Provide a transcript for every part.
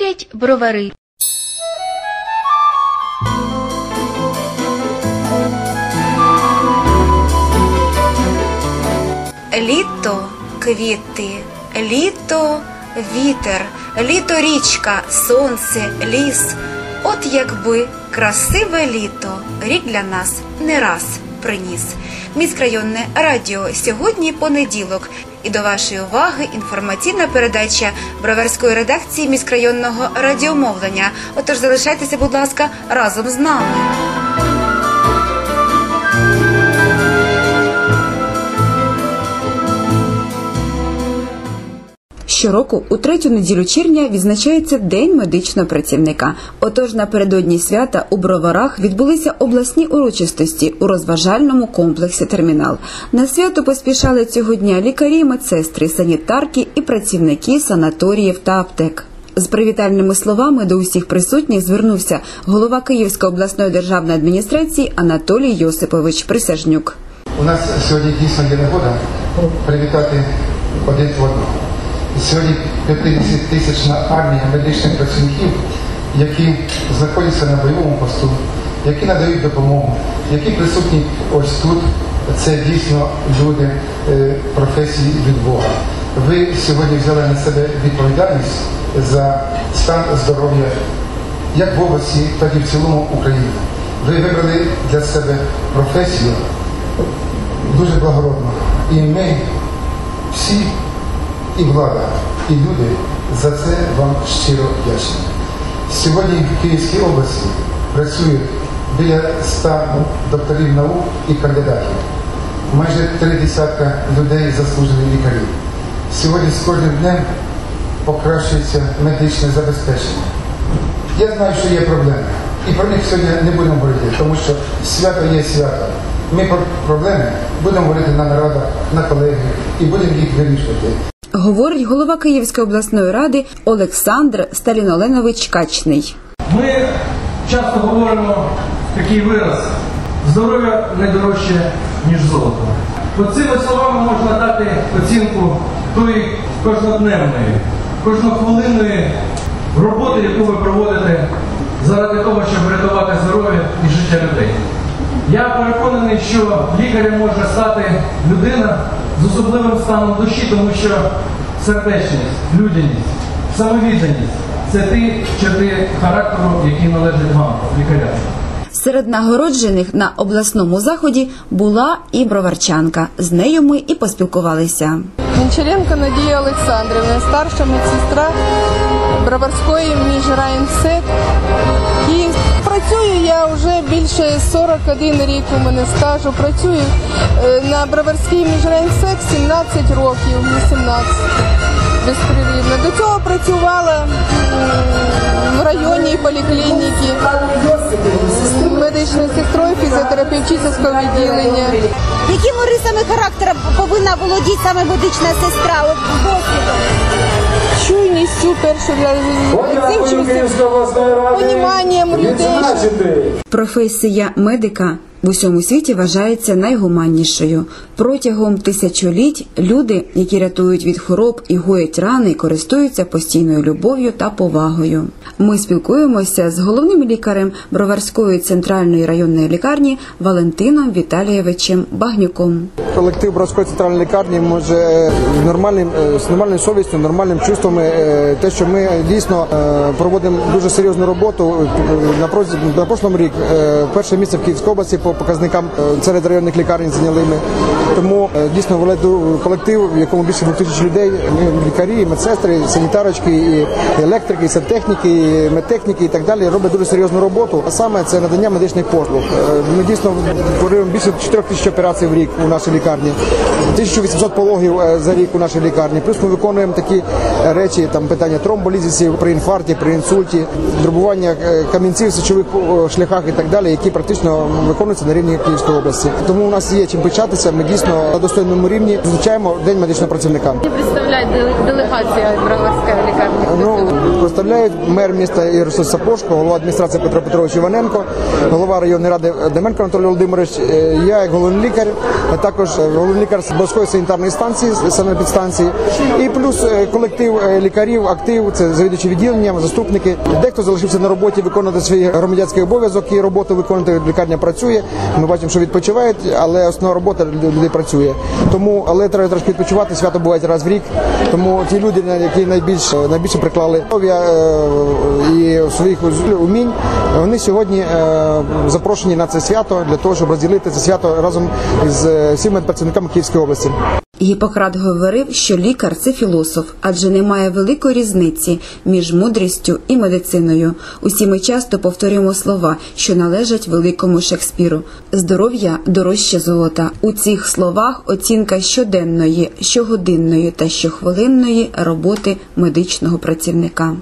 Говорять бровари. Літо квіти, літо вітер, літо річка, сонце, ліс. От якби красиве літо рік для нас не раз приніс. Міськрайонне радіо сьогодні понеділок. І до вашої уваги інформаційна передача броварської редакції міськрайонного радіомовлення. Отож залишайтеся, будь ласка, разом з нами. Щороку у третю неділю червня відзначається День медичного працівника. Отож, напередодні свята у броварах відбулися обласні урочистості у розважальному комплексі Термінал. На свято поспішали цього дня лікарі, медсестри, санітарки і працівники санаторіїв та аптек. З привітальними словами до усіх присутніх звернувся голова Київської обласної державної адміністрації Анатолій Йосипович Присяжнюк. У нас сьогодні дійсно є нагода привітати один одного. Сьогодні 50 тисячна армія медичних працівників, які знаходяться на бойовому посту, які надають допомогу, які присутні ось тут. Це дійсно люди е, професії від Бога. Ви сьогодні взяли на себе відповідальність за стан здоров'я як в області, так і в цілому України. Ви вибрали для себе професію дуже благородно. І ми всі, і влада, і люди за це вам щиро вдячні. Сьогодні в Київській області працюють біля 100 докторів наук і кандидатів. Майже три десятка людей заслужених лікарів. Сьогодні з кожним днем покращується медичне забезпечення. Я знаю, що є проблеми. І про них сьогодні не будемо говорити, тому що свято є свято. Ми про проблеми будемо говорити на нарадах, на колегіях і будемо їх вирішувати. Говорить голова Київської обласної ради Олександр Сталіноленович Качний. Ми часто говоримо такий вираз: здоров'я не дорожче, ніж золото. Оцими словами можна дати оцінку тої кожнодневної, кожнохвилинної роботи, яку ви проводите заради того, щоб врятувати здоров'я і життя людей. Я переконаний, що лікарем може стати людина з особливим станом душі, тому що сердечність, людяність, самовідданість це ті черти характеру, які належать вам, лікарям. Серед нагороджених на обласному заході була і броварчанка. З нею ми і поспілкувалися. Гончаренко Надія Олександрівна, старша медсестра Броварської міжрайнсет. І працюю я вже більше 41 рік у мене стажу. Працюю е, на Броварській міжрайнсет 17 років, 18 безпривідно. До цього працювала в районній поліклініці медичною сестрою фізіотерапевтичного відділення. Якими рисами характера повинна володіти саме медична сестра? Чуйністю, перше поніманням людей. Професія медика в усьому світі вважається найгуманнішою. Протягом тисячоліть люди, які рятують від хвороб і гоять рани, користуються постійною любов'ю та повагою. Ми спілкуємося з головним лікарем Броварської центральної районної лікарні Валентином Віталійовичем Багнюком. Колектив Бровської центральної лікарні може з нормальним е, з нормальною совістю, нормальним чувством. е, Те, що ми дійсно е, проводимо дуже серйозну роботу Е, на прошлому рік е, перше місце в Київській області по показникам е, серед районних лікарень зайняли ми. Тому е, дійсно великий колектив, в якому більше двох тисяч людей. Лікарі, медсестри, санітарочки, і електрики, і сантехніки, і медтехніки і так далі роблять дуже серйозну роботу. А саме це надання медичних послуг. Е, Ми дійсно творимо більше 4 тисяч операцій в рік у нашій лікарні, 1800 пологів е, за рік у нашій лікарні. Плюс ми виконуємо такі е, речі, там питання тромболізисів при інфаркті, при інсульті, дробування е, камінців в сечових е, шляхах і так далі, які практично виконуються на рівні Київської області. Тому у нас є чим печатися. Ми дійсно на достойному рівні звучаємо день медичного працівника. представляє делегація Броварської лікарні? Ну, представляють мер міста Ярослав Сапожко, голова адміністрації Петро Петрович Іваненко, голова районної ради Деменко Анатолій Володимирович, е, я як головний лікар, а також головний лікар з Бровської санітарної станції, санепідстанції, і плюс е, колектив е, лікарів актив, це завідувачі відділенням, заступники. Дехто залишився на роботі виконувати свій громадянський обов'язок і роботу виконувати лікарня працює. Ми бачимо, що відпочивають, але основна робота людей працює. Тому, але треба трошки відпочивати. Свято буває раз в рік. Тому ті люди, які найбільш найбільше приклали е, і своїх умінь, вони сьогодні е, запрошені на це свято для того, щоб розділити це свято разом з всіми працівниками Київської області. Гіппократ говорив, що лікар це філософ, адже немає великої різниці між мудрістю і медициною. Усі ми часто повторюємо слова, що належать великому Шекспіру. Здоров'я дорожче золота. У цих словах оцінка щоденної, щогодинної та щохвилинної роботи медичного працівника.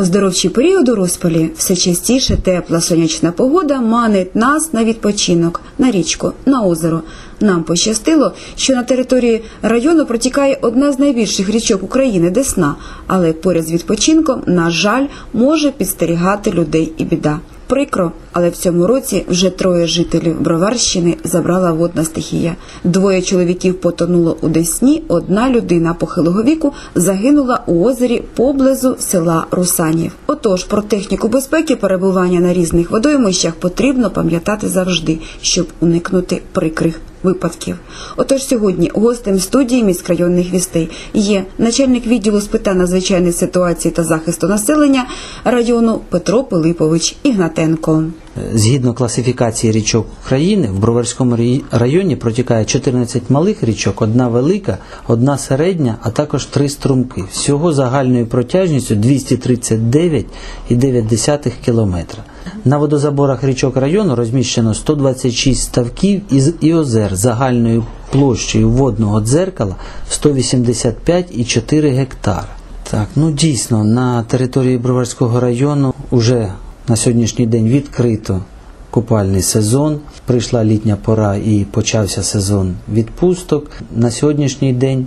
Оздоровчий період у розпалі все частіше тепла сонячна погода манить нас на відпочинок, на річку, на озеро. Нам пощастило, що на території району протікає одна з найбільших річок України Десна, але поряд з відпочинком, на жаль, може підстерігати людей і біда. Прикро, але в цьому році вже троє жителів Броварщини забрала водна стихія. Двоє чоловіків потонуло у Десні, одна людина похилого віку загинула у озері поблизу села Русанів. Отож, про техніку безпеки перебування на різних водоймищах потрібно пам'ятати завжди, щоб уникнути прикрих випадків. Отож сьогодні гостем студії міськрайонних вістей є начальник відділу з питань надзвичайних ситуацій та захисту населення району Петро Пилипович Ігнатенко. Згідно класифікації річок України, в Броварському районі протікає 14 малих річок, одна велика, одна середня, а також три струмки. Всього загальною протяжністю 239,9 кілометра. На водозаборах річок району розміщено 126 ставків і озер загальною площею водного дзеркала 185,4 гектара. Так, ну дійсно, на території Броварського району вже на сьогоднішній день відкрито купальний сезон. Прийшла літня пора і почався сезон відпусток. На сьогоднішній день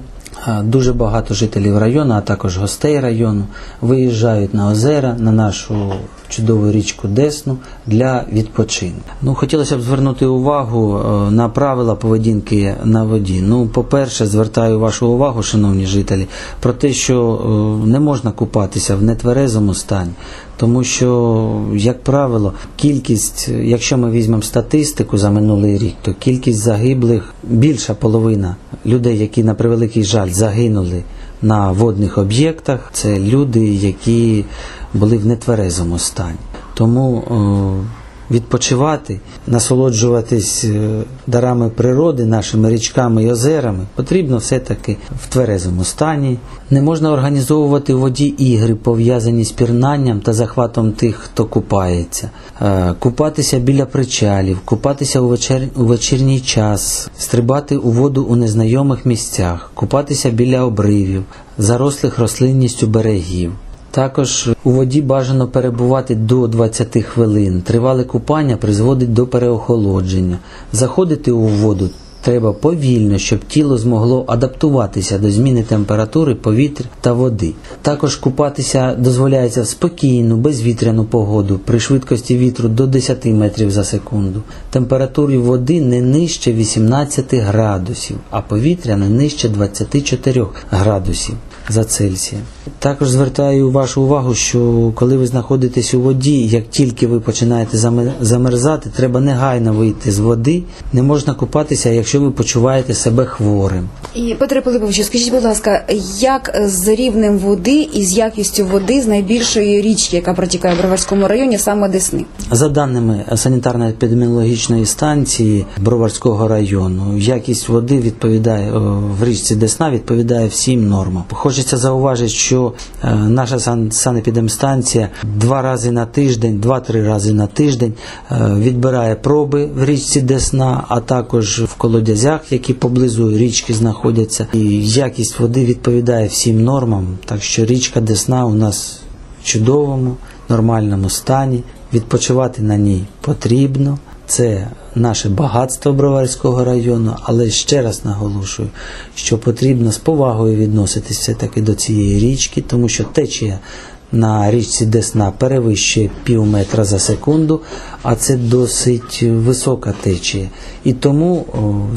дуже багато жителів району, а також гостей району виїжджають на озера, на нашу чудову річку Десну для відпочинку. Ну, хотілося б звернути увагу е, на правила поведінки на воді. Ну, по-перше, звертаю вашу увагу, шановні жителі, про те, що е, не можна купатися в нетверезому стані. Тому що, як правило, кількість, якщо ми візьмемо статистику за минулий рік, то кількість загиблих більша половина людей, які на превеликий жаль загинули на водних об'єктах, це люди, які були в нетверезому стані. Тому е, відпочивати, насолоджуватись е, дарами природи, нашими річками і озерами потрібно все-таки в тверезому стані. Не можна організовувати у воді ігри, пов'язані з пірнанням та захватом тих, хто купається, Е, купатися біля причалів, купатися у, вечер... у вечірній час, стрибати у воду у незнайомих місцях, купатися біля обривів, зарослих рослинністю берегів. Також у воді бажано перебувати до 20 хвилин. Тривале купання призводить до переохолодження. Заходити у воду треба повільно, щоб тіло змогло адаптуватися до зміни температури повітря та води. Також купатися дозволяється в спокійну, безвітряну погоду при швидкості вітру до 10 метрів за секунду. Температури води не нижче 18 градусів, а повітря не нижче 24 градусів за Цельсієм. Також звертаю вашу увагу, що коли ви знаходитесь у воді, як тільки ви починаєте заме- замерзати, треба негайно вийти з води. Не можна купатися, якщо ви почуваєте себе хворим. І Петре Пилиповичу, скажіть, будь ласка, як з рівнем води і з якістю води з найбільшої річки, яка протікає в Броварському районі, саме Десни? За даними санітарно-епідеміологічної станції Броварського району, якість води відповідає в річці Десна відповідає всім нормам. Хочеться зауважити, що е, наша сан- санепідемстанція два рази на тиждень, два-три рази на тиждень е, відбирає проби в річці Десна, а також в колодязях, які поблизу річки знаходяться. І якість води відповідає всім нормам. Так що річка Десна у нас в чудовому, нормальному стані. Відпочивати на ній потрібно. Це наше багатство Броварського району, але ще раз наголошую, що потрібно з повагою відноситися все-таки до цієї річки, тому що течія на річці Десна перевищує пів метра за секунду, а це досить висока течія. І тому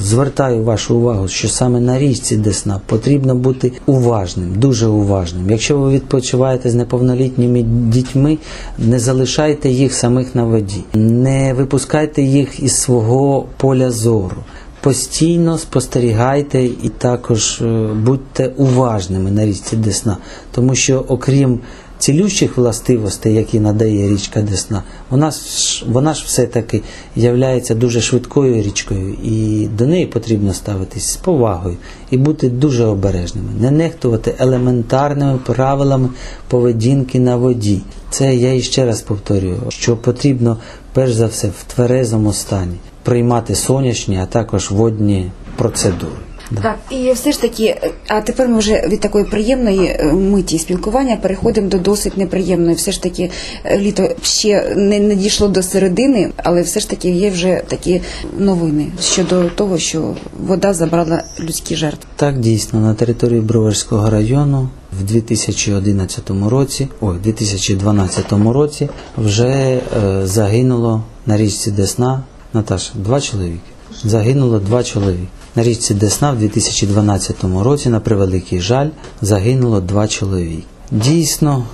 звертаю вашу увагу, що саме на річці Десна потрібно бути уважним, дуже уважним. Якщо ви відпочиваєте з неповнолітніми дітьми, не залишайте їх самих на воді, не випускайте їх із свого поля зору. Постійно спостерігайте і також е, будьте уважними на річці Десна, тому що окрім цілющих властивостей, які надає річка Десна, вона ж, вона ж все-таки являється дуже швидкою річкою, і до неї потрібно ставитись з повагою і бути дуже обережними, не нехтувати елементарними правилами поведінки на воді. Це я іще раз повторюю, що потрібно перш за все в тверезому стані приймати сонячні, а також водні процедури. Так, і все ж таки, е, а тепер ми вже від такої приємної е, миті спілкування переходимо до досить неприємної. Все ж таки, е, літо ще не, не дійшло до середини, але все ж таки є вже такі новини щодо того, що вода забрала людські жертви. Так, дійсно, на території Броварського району в 2011 році, ой, 2012 році вже е, загинуло на річці Десна, Наташа, два чоловіки. Загинуло два чоловіки. На річці Десна в 2012 році, на превеликий жаль, загинуло два чоловіки. Дійсно,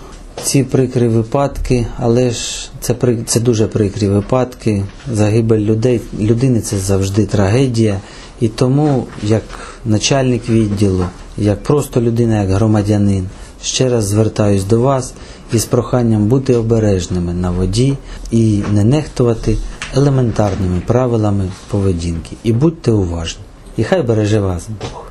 ці прикрі випадки, але ж це це дуже прикрі випадки. Загибель людей людини це завжди трагедія. І тому, як начальник відділу, як просто людина, як громадянин, ще раз звертаюсь до вас із проханням бути обережними на воді і не нехтувати елементарними правилами поведінки. І будьте уважні. І хай береже вас Бог.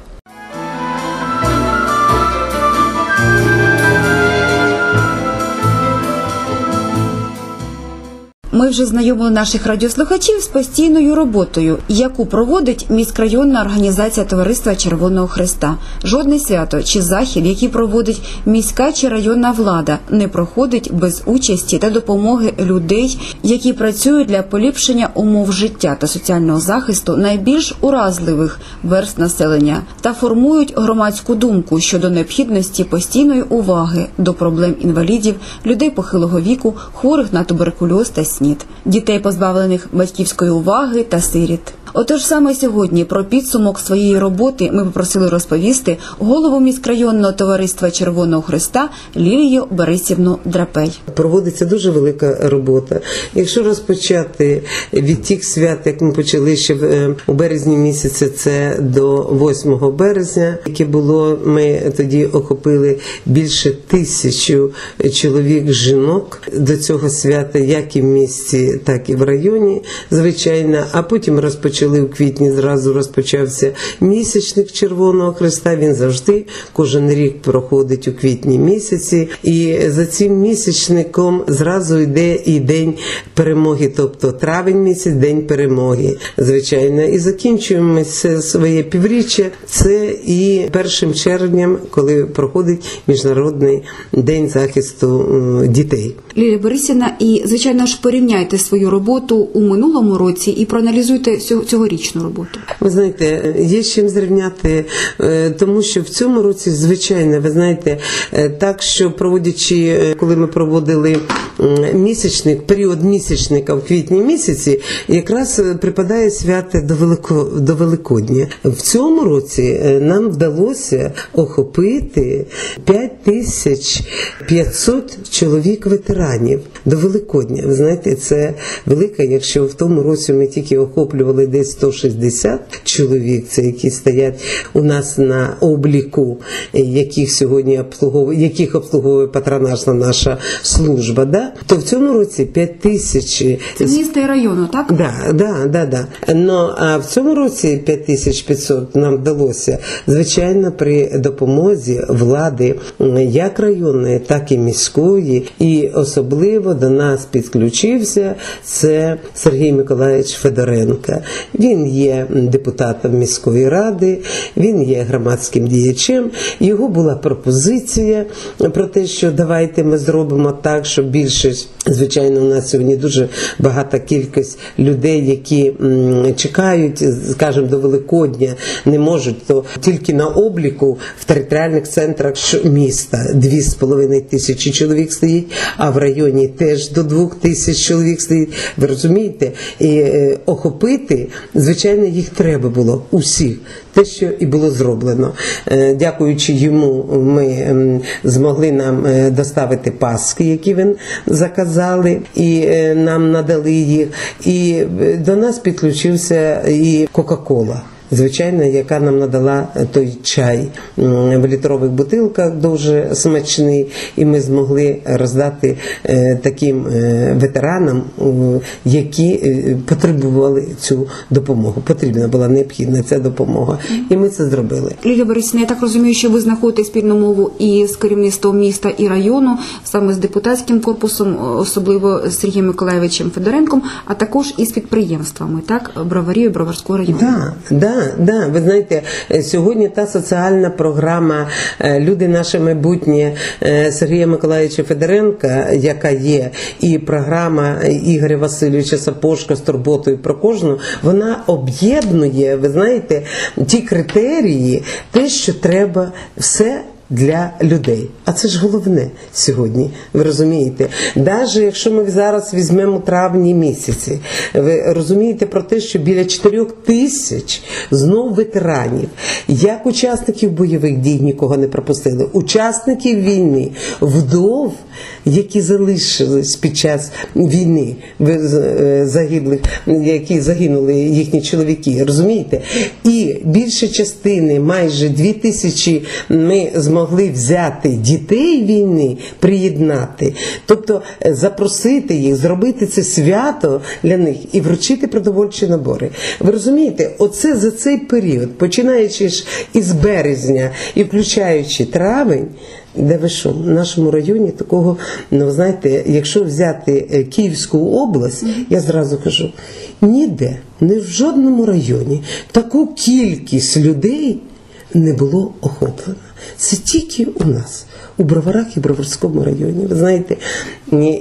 Ми вже знайомили наших радіослухачів з постійною роботою, яку проводить міськрайонна організація Товариства Червоного Христа. Жодне свято чи захід, який проводить міська чи районна влада, не проходить без участі та допомоги людей, які працюють для поліпшення умов життя та соціального захисту найбільш уразливих верст населення та формують громадську думку щодо необхідності постійної уваги до проблем інвалідів, людей похилого віку, хворих на туберкульоз та СНІД, дітей, позбавлених батьківської уваги та сиріт. Отож саме сьогодні про підсумок своєї роботи ми попросили розповісти голову міськрайонного товариства Червоного Христа Лілію Борисівну Драпей. Проводиться дуже велика робота. Якщо розпочати від тих свят, як ми почали ще в, е, у березні місяці, це до 8 березня, яке було, ми тоді охопили більше тисячу чоловік жінок до цього свята, як і в так і в районі, звичайно. А потім розпочали у квітні. Зразу розпочався місячник Червоного Христа. Він завжди кожен рік проходить у квітні місяці, і за цим місячником зразу йде і день перемоги, тобто травень місяць, день перемоги, звичайно. І закінчуємо ми це своє півріччя. Це і першим червням, коли проходить міжнародний день захисту е, дітей. Лілія Борисівна, і звичайно ж порівняйте свою роботу у минулому році і проаналізуйте цьогорічну роботу. Ви знаєте, є з чим зрівняти, е, тому що в цьому році, звичайно, ви знаєте, е, так що проводячи, е, коли ми проводили місячник, період місячника в квітні місяці, якраз припадає свято до Велико до Великодня. В цьому році нам вдалося охопити 5500 чоловік ветеранів до Великодня. Ви знаєте, це велика, якщо в тому році ми тільки охоплювали десь 160 чоловік, це які стоять у нас на обліку, яких сьогодні обслуговує, яких обслуговує патронажна наша служба. Да? То в цьому році 5 тисяч Це міста і району, так? Да, да, да, да. Ну, а в цьому році 5500 нам вдалося, звичайно, при допомозі влади як районної, так і міської, і особливо до нас підключився це Сергій Миколаївич Федоренко. Він є депутатом міської ради, він є громадським діячем. Його була пропозиція про те, що давайте ми зробимо так, щоб більш більше звичайно, у нас сьогодні дуже багата кількість людей, які чекають, скажімо, до Великодня, не можуть, то тільки на обліку в територіальних центрах міста 2,5 тисячі чоловік стоїть, а в районі теж до 2 тисяч чоловік стоїть. Ви розумієте? І е, охопити, звичайно, їх треба було усіх. Те, що і було зроблено. Е, Дякуючи йому, ми ем, змогли нам е, доставити паски, які він заказали, і нам надали їх. І до нас підключився і Кока-Кола. Звичайно, яка нам надала е, той чай в літрових бутилках, дуже смачний, і ми змогли роздати е, таким е, ветеранам, які потребували цю допомогу. Потрібна була необхідна ця допомога, і ми це зробили. Лілія Борисівна, я так розумію, що ви знаходите спільну мову і з керівництвом міста і району, саме з депутатським корпусом, особливо з Сергієм Миколаєвичем Федоренком, а також із підприємствами, так, Броварів і Броварського району. Да, да, да. Ви знаєте, е, сьогодні та соціальна програма е, Люди наше майбутнє е, Сергія Миколаївича Федоренка, яка є, і програма Ігоря Васильовича Сапожка з турботою про кожну, вона об'єднує, ви знаєте, ті критерії, те, що треба все. Для людей, а це ж головне сьогодні. Ви розумієте, навіть якщо ми зараз візьмемо травні місяці, ви розумієте про те, що біля 4 тисяч знов ветеранів, як учасників бойових дій нікого не пропустили, учасників війни, вдов, які залишились під час війни, е, загиблих, які загинули їхні чоловіки, розумієте? І більше частини, майже дві тисячі, ми змогли взяти дітей війни, приєднати, тобто е, запросити їх, зробити це свято для них і вручити продовольчі набори. Ви розумієте, оце за цей період, починаючи ж із березня і включаючи травень. Де ви що, в нашому районі такого, ну знаєте, якщо взяти е, Київську область, я зразу кажу, ніде, не в жодному районі таку кількість людей не було охоплено. Це тільки у нас, у Броварах і Броварському районі. Ви знаєте,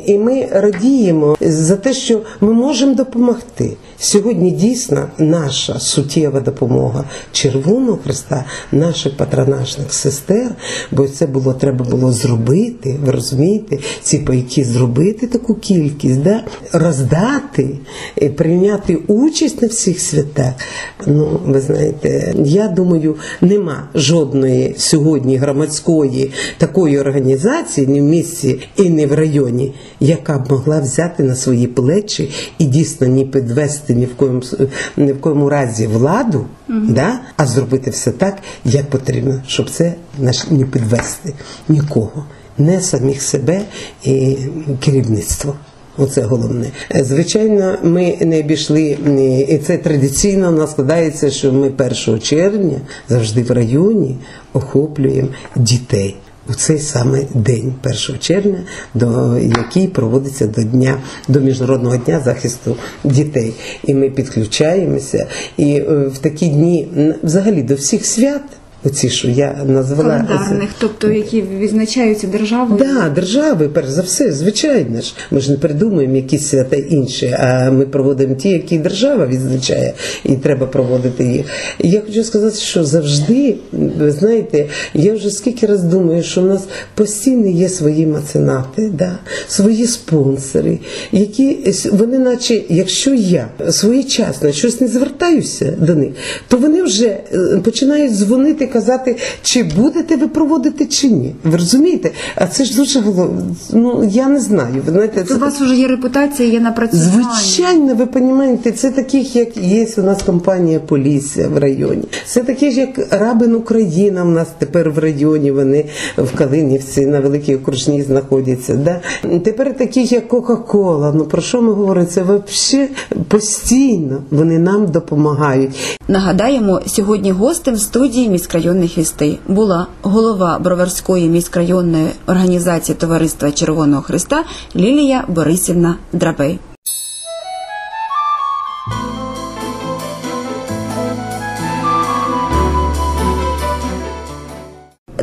і- ми радіємо за те, що ми можемо допомогти. Сьогодні дійсно наша суттєва допомога Червоного Христа, наших патронажних сестер, бо це було треба було зробити. Ви розумієте, ці пайки зробити таку кількість, да? роздати, прийняти участь на всіх святах. Ну, ви знаєте, я думаю, нема жодної сьогодні громадської такої організації ні в місті і не в районі, яка б могла взяти на свої плечі і дійсно не підвести ні в коєму, ні в коєму разі владу, да? а зробити все так, як потрібно, щоб це наш- не підвести нікого, не самих себе і керівництво. Оце головне. Е, Звичайно, ми не обійшли, і це традиційно у нас складається, що ми 1 червня завжди в районі охоплюємо дітей. У цей саме день, 1 червня, до який проводиться до дня до міжнародного дня захисту дітей. І ми підключаємося. І е, в такі дні взагалі до всіх свят, оці, що я назвала Календарних, тобто які відзначаються державою. Да, держави, перш за все, звичайно ж. Ми ж не придумуємо якісь свята інші, а ми проводимо ті, які держава відзначає, і треба проводити їх. Я хочу сказати, що завжди, ви знаєте, я вже скільки раз думаю, що в нас постійно є свої меценати, да, свої спонсори, які вони, наче, якщо я своєчасно щось не звертаюся до них, то вони вже е, починають дзвонити, казати, чи будете ви проводити, чи ні. Ви розумієте? А це ж дуже головне. Ну я не знаю. Ви знаєте, Тобто у вас вже є репутація, є напрацювання. Звичайно, ви розумієте, це таких, як є у нас компанія Полісся в районі. Це такі ж, як Рабин Україна. У нас тепер в районі. Вони в Калинівці на великій окружній знаходяться. Да? Тепер таких, як Кока-Кола. Ну про що ми говоримо? Це взагалі постійно вони нам допомагають. Нагадаємо, сьогодні гостем студії міськрайонних вістей була голова Броварської міськрайонної організації Товариства Червоного Христа Лілія Борисівна Драбей.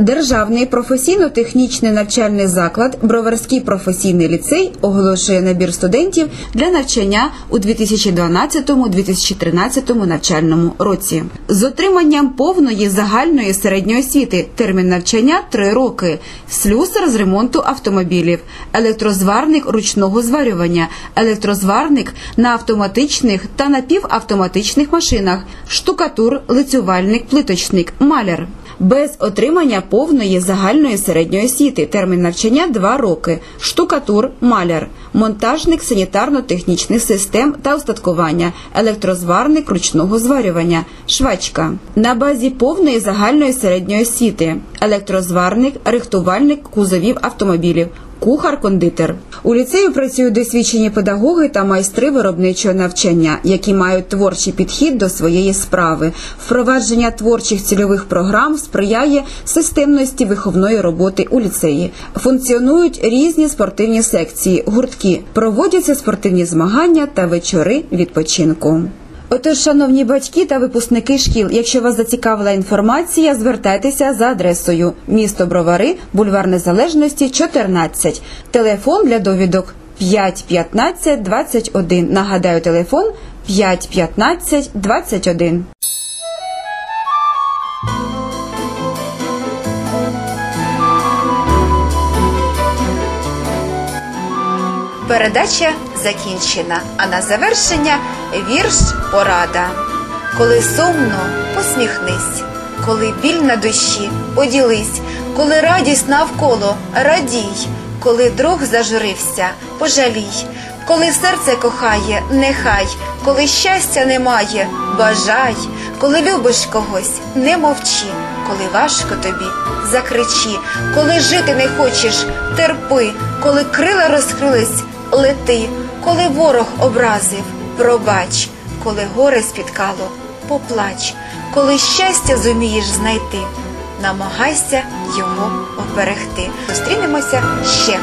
Державний професійно-технічний навчальний заклад Броварський професійний ліцей оголошує набір студентів для навчання у 2012-2013 навчальному році. З отриманням повної загальної середньої освіти термін навчання 3 роки, слюсар з ремонту автомобілів, електрозварник ручного зварювання, електрозварник на автоматичних та напівавтоматичних машинах, штукатур, лицювальник, плиточник, маляр. Без отримання повної загальної середньої освіти. Термін навчання 2 роки, штукатур, маляр, монтажник санітарно-технічних систем та устаткування, електрозварник ручного зварювання, швачка. На базі повної загальної середньої освіти, електрозварник, рихтувальник кузовів автомобілів, кухар-кондитер. У ліцею працюють досвідчені педагоги та майстри виробничого навчання, які мають творчий підхід до своєї справи. Впровадження творчих цільових програм сприяє системності виховної роботи у ліцеї. Функціонують різні спортивні секції, гуртки, проводяться спортивні змагання та вечори відпочинку. Отож, шановні батьки та випускники шкіл, якщо вас зацікавила інформація, звертайтеся за адресою місто Бровари, бульвар Незалежності, 14. Телефон для довідок 5 15 21. Нагадаю, телефон 5 15 21. Передача закінчена, а на завершення вірш порада. Коли сумно, посміхнись, коли біль на душі, поділись, коли радість навколо, радій, коли друг зажурився, пожалій, коли серце кохає, нехай, коли щастя немає, бажай, коли любиш когось, не мовчи, коли важко тобі, закричи, коли жити не хочеш, терпи, коли крила розкрились, лети, коли ворог образив, пробач, коли горе спіткало, поплач, коли щастя зумієш знайти, намагайся його оберегти. Зустрінемося ще.